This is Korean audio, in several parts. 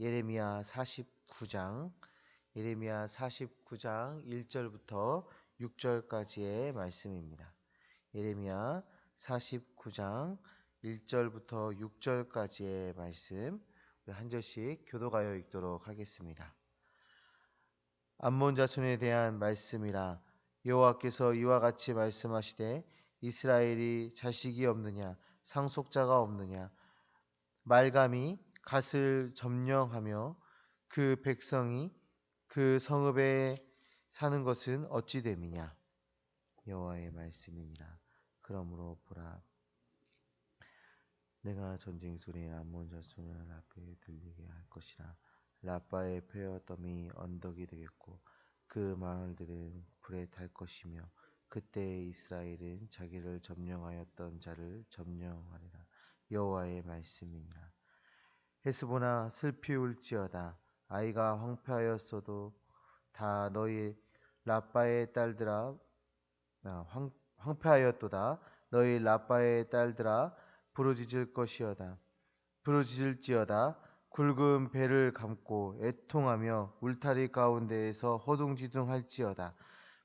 예레미야 49장 예레미야 49장 1절부터 6절까지의 말씀입니다. 예레미야 49장 1절부터 6절까지의 말씀 우리 한 절씩 교도가요 읽도록 하겠습니다. 암몬 자손에 대한 말씀이라 여호와께서 이와 같이 말씀하시되 이스라엘이 자식이 없느냐 상속자가 없느냐 말감이 갓을 점령하며 그 백성이 그 성읍에 사는 것은 어찌 됨이냐? 여호와의 말씀이니라 그러므로 보라 내가 전쟁 소리에 암몬 자손을 앞에 들리게 할 것이라. 라빠의 폐허덤이 언덕이 되겠고 그 마을들은 불에 탈 것이며 그때 이스라엘은 자기를 점령하였던 자를 점령하리라. 여호와의 말씀이니라 헤스보나 슬피 울지어다. 아이가 황폐하였어도 다 너희 라빠의 딸들아 아, 황, 황폐하였도다. 너희 라빠의 딸들아 부르짖을 것이어다. 부르짖을지어다. 굵은 배를 감고 애통하며 울타리 가운데에서 허둥지둥할지어다.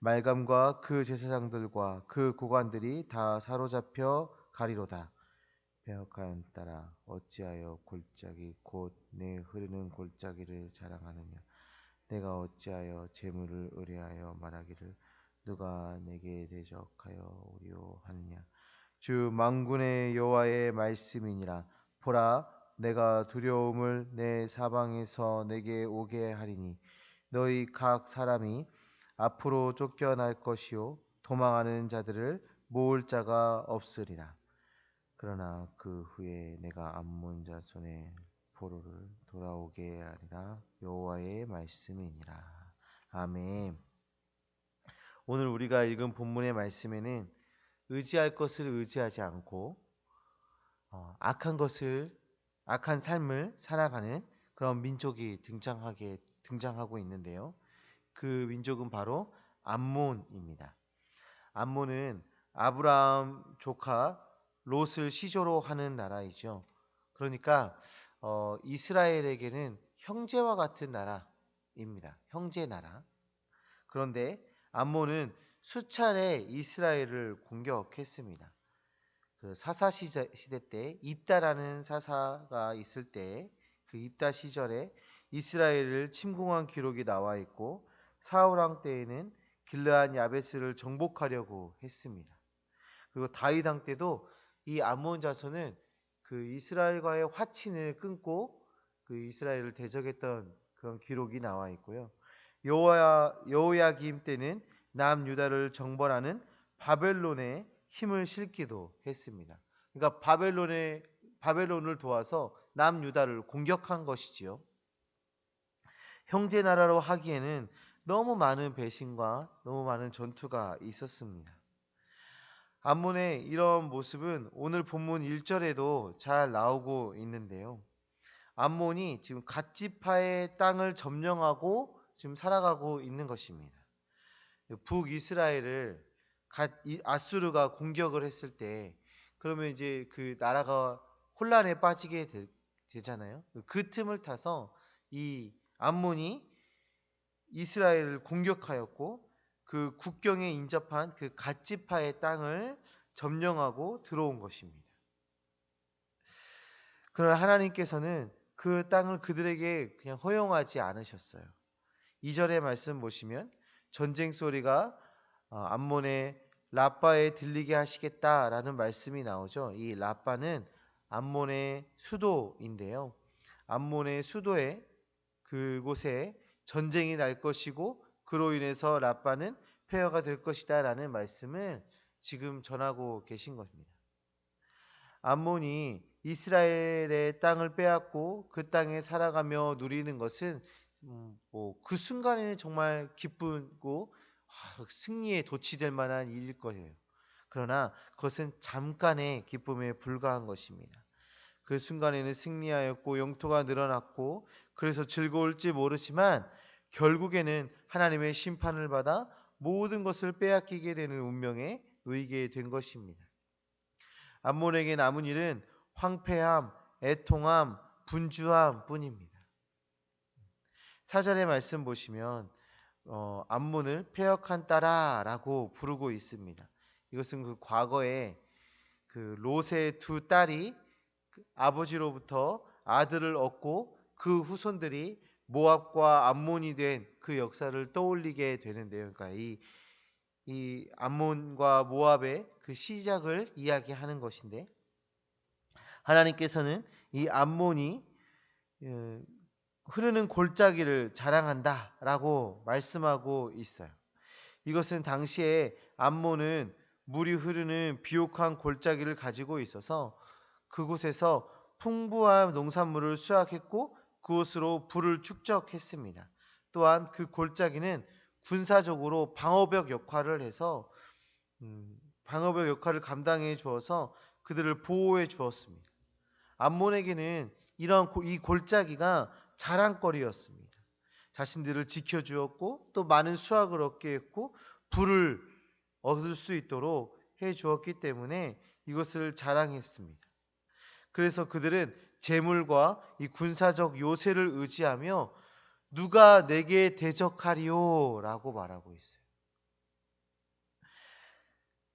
말감과 그 제사장들과 그 고관들이 다 사로잡혀 가리로다 배역한 딸아 어찌하여 골짜기 곧 내 흐르는 골짜기를 자랑하느냐? 내가 어찌하여 재물을 의뢰하여 말하기를 누가 내게 대적하여 오리오 하느냐? 주 망군의 여호와의 말씀이니라. 보라 내가 두려움을 내 사방에서 내게 오게 하리니 너희 각 사람이 앞으로 쫓겨날 것이요. 도망하는 자들을 모을 자가 없으리라 그러나 그 후에 내가 암몬 자손의 보로를 돌아오게 하리라 여호와의 말씀이니라 아멘. 오늘 우리가 읽은 본문의 말씀에는 의지할 것을 의지하지 않고 어, 악한 것을 악한 삶을 살아가는 그런 민족이 등장하게 등장하고 있는데요. 그 민족은 바로 암몬입니다. 암몬은 아브라함 조카 롯을 시조로 하는 나라이죠. 그러니까 어, 이스라엘에게는 형제와 같은 나라입니다. 형제 나라. 그런데 암몬은 수차례 이스라엘을 공격했습니다. 그 사사 시대, 때 입다라는 사사가 있을 때 그 입다 시절에 이스라엘을 침공한 기록이 나와 있고 사울 왕 때에는 길르한 야베스를 정복하려고 했습니다. 그리고 다윗 왕 때도 이 암몬 자손은 그 이스라엘과의 화친을 끊고 그 이스라엘을 대적했던 그런 기록이 나와 있고요. 여호야 여호야김 때는 남유다를 정벌하는 바벨론의 힘을 실기도 했습니다. 그러니까 바벨론의 바벨론을 도와서 남유다를 공격한 것이지요. 형제 나라로 하기에는 너무 많은 배신과 너무 많은 전투가 있었습니다. 암몬의 이런 모습은 오늘 본문 1절에도 잘 나오고 있는데요. 암몬이 지금 갓지파의 땅을 점령하고 지금 살아가고 있는 것입니다. 북이스라엘을 아수르가 공격을 했을 때 그러면 이제 그 나라가 혼란에 빠지게 되, 잖아요그 틈을 타서 이 암몬이 이스라엘을 공격하였고 그 국경에 인접한 그 갓지파의 땅을 점령하고 들어온 것입니다. 그러나 하나님께서는 그 땅을 그들에게 그냥 허용하지 않으셨어요. 2절의 말씀 보시면 전쟁 소리가 어, 암몬의 라빠에 들리게 하시겠다라는 말씀이 나오죠. 이 라빠는 암몬의 수도인데요. 암몬의 수도에 그곳에 전쟁이 날 것이고 그로 인해서 라빠는 폐허가 될 것이다 라는 말씀을 지금 전하고 계신 것입니다. 암몬이 이스라엘의 땅을 빼앗고 그 땅에 살아가며 누리는 것은 음, 뭐그 순간에는 정말 기쁘고 아, 승리에 도취될 만한 일일 거예요. 그러나 그것은 잠깐의 기쁨에 불과한 것입니다. 그 순간에는 승리하였고 영토가 늘어났고 그래서 즐거울지 모르지만 결국에는 하나님의 심판을 받아 모든 것을 빼앗기게 되는 운명에 놓이게 된 것입니다. 암몬에게 남은 일은 황폐함, 애통함, 분주함 뿐입니다. 사전의 말씀 보시면 어, 암몬을 폐역한 딸아라고 부르고 있습니다. 이것은 그 과거에 그 롯의 두 딸이 그 아버지로부터 아들을 얻고 그 후손들이 모압과 암몬이 된 그 역사를 떠올리게 되는데요. 그러니까 이, 이 암몬과 모압의 그 시작을 이야기하는 것인데 하나님께서는 이 암몬이 어, 흐르는 골짜기를 자랑한다라고 말씀하고 있어요. 이것은 당시에 암몬은 물이 흐르는 비옥한 골짜기를 가지고 있어서 그곳에서 풍부한 농산물을 수확했고 그곳으로 불을 축적했습니다. 또한 그 골짜기는 군사적으로 방어벽 역할을 해서 음, 방어벽 역할을 감당해 주어서 그들을 보호해 주었습니다. 암몬에게는 이런 이 골짜기가 자랑거리였습니다. 자신들을 지켜 주었고 또 많은 수확을 얻게 했고 불을 얻을 수 있도록 해 주었기 때문에 이것을 자랑했습니다. 그래서 그들은 재물과 이 군사적 요새를 의지하며 누가 내게 대적하리오 라고 말하고 있어요.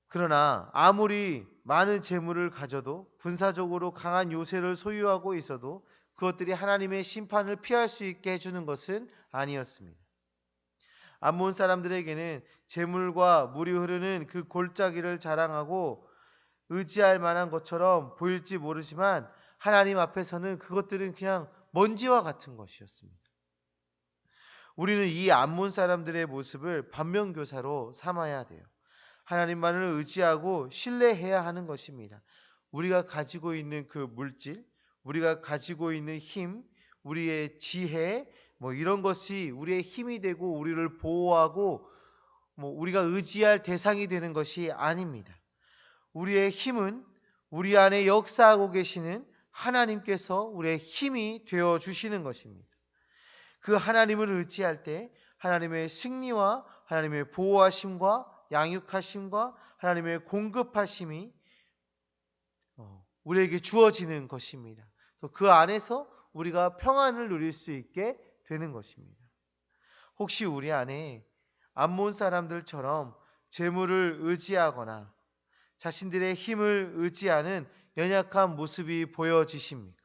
그러나 아무리 많은 재물을 가져도 군사적으로 강한 요새를 소유하고 있어도 그것들이 하나님의 심판을 피할 수 있게 해주는 것은 아니었습니다. 암몬 사람들에게는 재물과 물이 흐르는 그 골짜기를 자랑하고 의지할 만한 것처럼 보일지 모르지만 하나님 앞에서는 그것들은 그냥 먼지와 같은 것이었습니다. 우리는 이 암몬 사람들의 모습을 반면교사로 삼아야 돼요. 하나님만을 의지하고 신뢰해야 하는 것입니다. 우리가 가지고 있는 그 물질, 우리가 가지고 있는 힘, 우리의 지혜, 뭐 이런 것이 우리의 힘이 되고 우리를 보호하고 뭐 우리가 의지할 대상이 되는 것이 아닙니다. 우리의 힘은 우리 안에 역사하고 계시는 하나님께서 우리의 힘이 되어 주시는 것입니다. 그 하나님을 의지할 때 하나님의 승리와 하나님의 보호하심과 양육하심과 하나님의 공급하심이 어, 우리에게 주어지는 것입니다. 그 안에서 우리가 평안을 누릴 수 있게 되는 것입니다. 혹시 우리 안에 암몬 사람들처럼 재물을 의지하거나 자신들의 힘을 의지하는 연약한 모습이 보여지십니까?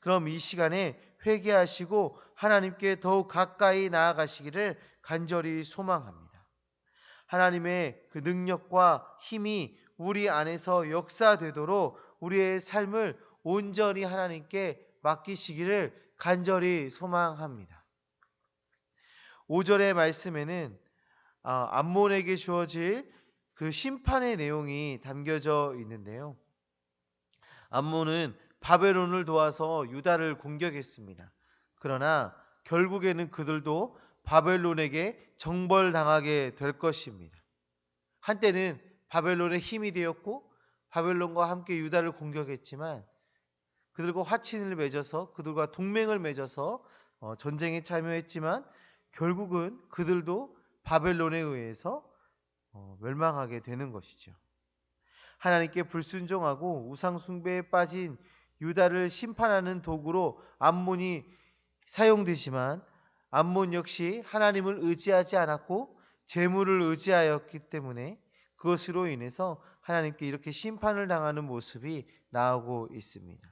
그럼 이 시간에 회개하시고 하나님께 더욱 가까이 나아가시기를 간절히 소망합니다. 하나님의 그 능력과 힘이 우리 안에서 역사되도록 우리의 삶을 온전히 하나님께 맡기시기를 간절히 소망합니다. 5절의 말씀에는 아, 암몬에게 주어질 그 심판의 내용이 담겨져 있는데요. 암몬은 바벨론을 도와서 유다를 공격했습니다. 그러나 결국에는 그들도 바벨론에게 정벌당하게 될 것입니다. 한때는 바벨론의 힘이 되었고 바벨론과 함께 유다를 공격했지만 그들과 화친을 맺어서 그들과 동맹을 맺어서 어, 전쟁에 참여했지만 결국은 그들도 바벨론에 의해서 어, 멸망하게 되는 것이죠. 하나님께 불순종하고 우상 숭배에 빠진 유다를 심판하는 도구로 암몬이 사용되지만 암몬 역시 하나님을 의지하지 않았고 재물을 의지하였기 때문에 그것으로 인해서 하나님께 이렇게 심판을 당하는 모습이 나오고 있습니다.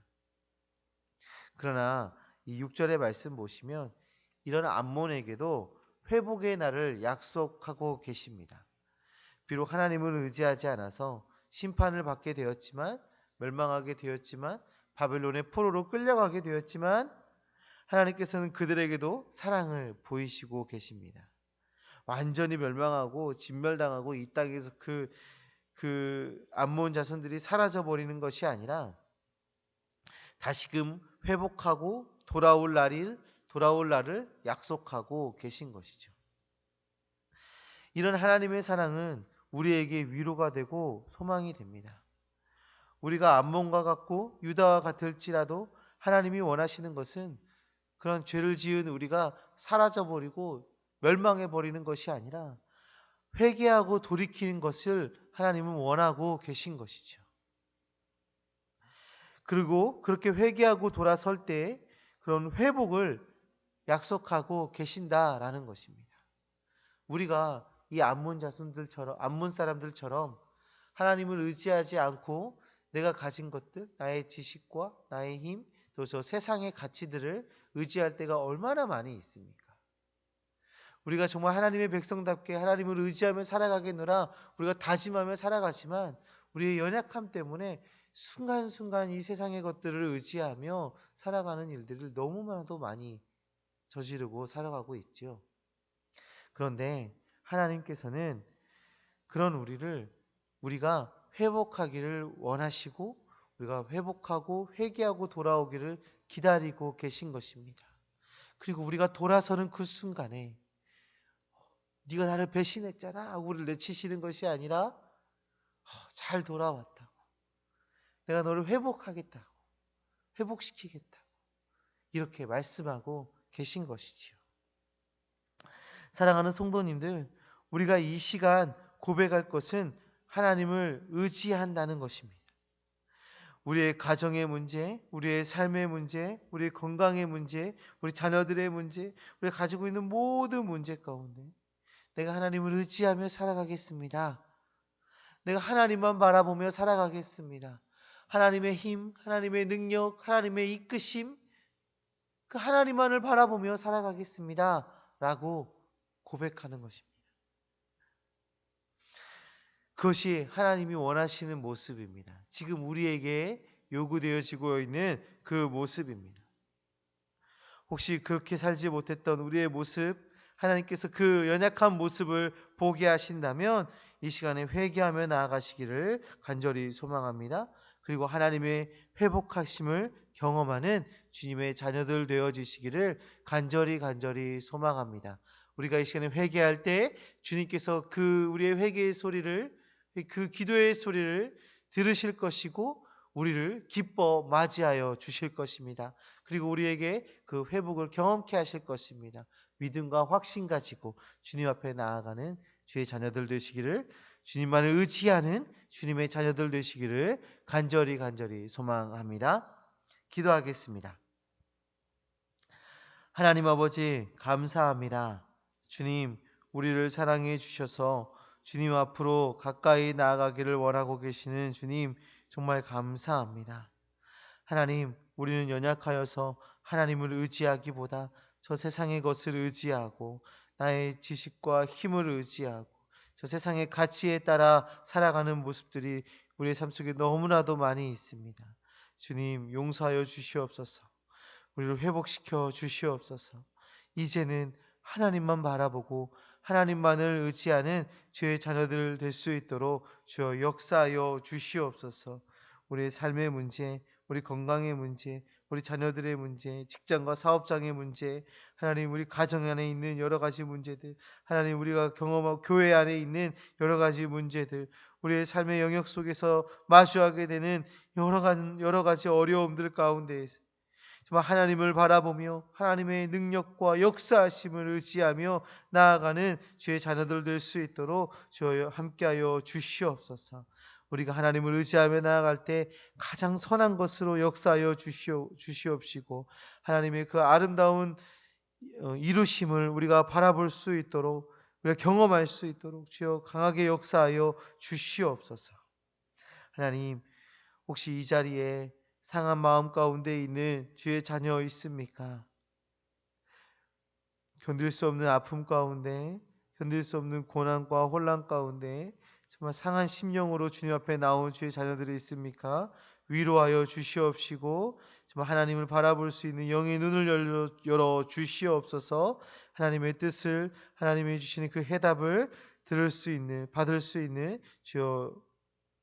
그러나 이 6절의 말씀 보시면 이런 암몬에게도 회복의 날을 약속하고 계십니다. 비록 하나님을 의지하지 않아서 심판을 받게 되었지만 멸망하게 되었지만 바벨론의 포로로 끌려가게 되었지만 하나님께서는 그들에게도 사랑을 보이시고 계십니다. 완전히 멸망하고 진멸당하고 이 땅에서 그, 그 암몬 자손들이 사라져 버리는 것이 아니라 다시금 회복하고 돌아올 날일 돌아올 날을 약속하고 계신 것이죠. 이런 하나님의 사랑은 우리에게 위로가 되고 소망이 됩니다. 우리가 암몬과 같고 유다와 같을지라도 하나님이 원하시는 것은 그런 죄를 지은 우리가 사라져 버리고 멸망해 버리는 것이 아니라 회개하고 돌이키는 것을 하나님은 원하고 계신 것이죠. 그리고 그렇게 회개하고 돌아설 때 그런 회복을 약속하고 계신다라는 것입니다. 우리가 이 암몬 자손들처럼 암몬 사람들처럼 하나님을 의지하지 않고 내가 가진 것들, 나의 지식과 나의 힘, 또 저 세상의 가치들을 의지할 때가 얼마나 많이 있습니까? 우리가 정말 하나님의 백성답게 하나님을 의지하며 살아가겠노라 우리가 다짐하며 살아가지만 우리의 연약함 때문에 순간순간 이 세상의 것들을 의지하며 살아가는 일들을 너무나도 많이 저지르고 살아가고 있지요. 그런데 하나님께서는 그런 우리를 우리가 회복하기를 원하시고 우리가 회복하고 회개하고 돌아오기를 기다리고 계신 것입니다. 그리고 우리가 돌아서는 그 순간에 네가 나를 배신했잖아 하고 우리를 내치시는 것이 아니라 어, 잘 돌아왔다고 내가 너를 회복하겠다고 회복시키겠다고 이렇게 말씀하고 계신 것이지요. 사랑하는 성도님들, 우리가 이 시간 고백할 것은 하나님을 의지한다는 것입니다. 우리의 가정의 문제, 우리의 삶의 문제, 우리의 건강의 문제, 우리 자녀들의 문제, 우리가 가지고 있는 모든 문제 가운데 내가 하나님을 의지하며 살아가겠습니다. 내가 하나님만 바라보며 살아가겠습니다. 하나님의 힘, 하나님의 능력, 하나님의 이끄심, 그 하나님만을 바라보며 살아가겠습니다. 라고 고백하는 것입니다. 그것이 하나님이 원하시는 모습입니다. 지금 우리에게 요구되어지고 있는 그 모습입니다. 혹시 그렇게 살지 못했던 우리의 모습, 하나님께서 그 연약한 모습을 보게 하신다면 이 시간에 회개하며 나아가시기를 간절히 소망합니다. 그리고 하나님의 회복하심을 경험하는 주님의 자녀들 되어지시기를 간절히 간절히 소망합니다. 우리가 이 시간에 회개할 때 주님께서 그 우리의 회개의 소리를 그 기도의 소리를 들으실 것이고 우리를 기뻐 맞이하여 주실 것입니다. 그리고 우리에게 그 회복을 경험케 하실 것입니다. 믿음과 확신 가지고 주님 앞에 나아가는 주의 자녀들 되시기를 주님만을 의지하는 주님의 자녀들 되시기를 간절히 간절히 소망합니다. 기도하겠습니다. 하나님 아버지 감사합니다. 주님 우리를 사랑해 주셔서 주님 앞으로 가까이 나아가기를 원하고 계시는 주님 정말 감사합니다. 하나님 우리는 연약하여서 하나님을 의지하기보다 저 세상의 것을 의지하고 나의 지식과 힘을 의지하고 저 세상의 가치에 따라 살아가는 모습들이 우리의 삶 속에 너무나도 많이 있습니다. 주님 용서하여 주시옵소서. 우리를 회복시켜 주시옵소서. 이제는 하나님만 바라보고 하나님만을 의지하는 주의 자녀들 될 수 있도록 주여 역사하여 주시옵소서. 우리의 삶의 문제, 우리 건강의 문제, 우리 자녀들의 문제, 직장과 사업장의 문제, 하나님 우리 가정 안에 있는 여러 가지 문제들, 하나님 우리가 경험하고 교회 안에 있는 여러 가지 문제들, 우리의 삶의 영역 속에서 마주하게 되는 여러 가지 여러 가지 어려움들 가운데에서 하나님을 바라보며 하나님의 능력과 역사하심을 의지하며 나아가는 주의 자녀들 될 수 있도록 주여 함께하여 주시옵소서. 우리가 하나님을 의지하며 나아갈 때 가장 선한 것으로 역사하여 주시오, 주시옵시고 하나님의 그 아름다운 어, 이루심을 우리가 바라볼 수 있도록 우리가 경험할 수 있도록 주여 강하게 역사하여 주시옵소서. 하나님 혹시 이 자리에 상한 마음 가운데 있는 주의 자녀 있습니까? 견딜 수 없는 아픔 가운데, 견딜 수 없는 고난과 혼란 가운데 정말 상한 심령으로 주님 앞에 나온 주의 자녀들이 있습니까? 위로하여 주시옵시고 정말 하나님을 바라볼 수 있는 영의 눈을 열어, 주시옵소서. 하나님의 뜻을 하나님이 주시는 그 해답을 들을 수 있는 받을 수 있는 주여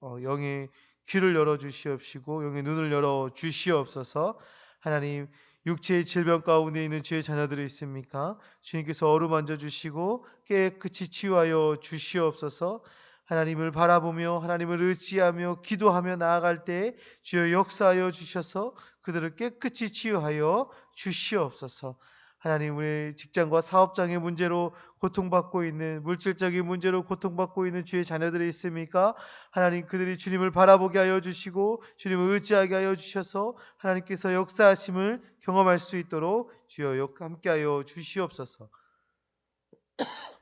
어, 영의 귀를 열어 주시옵시고 영의 눈을 열어 주시옵소서. 하나님 육체의 질병 가운데 있는 주의 자녀들이 있습니까? 주님께서 어루만져 주시고 깨끗이 치유하여 주시옵소서. 하나님을 바라보며 하나님을 의지하며 기도하며 나아갈 때 주여 역사하여 주셔서 그들을 깨끗이 치유하여 주시옵소서. 하나님 우리 직장과 사업장의 문제로 고통받고 있는 물질적인 문제로 고통받고 있는 주의 자녀들이 있습니까? 하나님 그들이 주님을 바라보게 하여 주시고 주님을 의지하게 하여 주셔서 하나님께서 역사하심을 경험할 수 있도록 주여 함께하여 주시옵소서.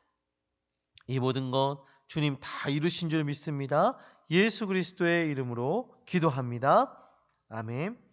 이 모든 것 주님 다 이루신 줄 믿습니다. 예수 그리스도의 이름으로 기도합니다. 아멘.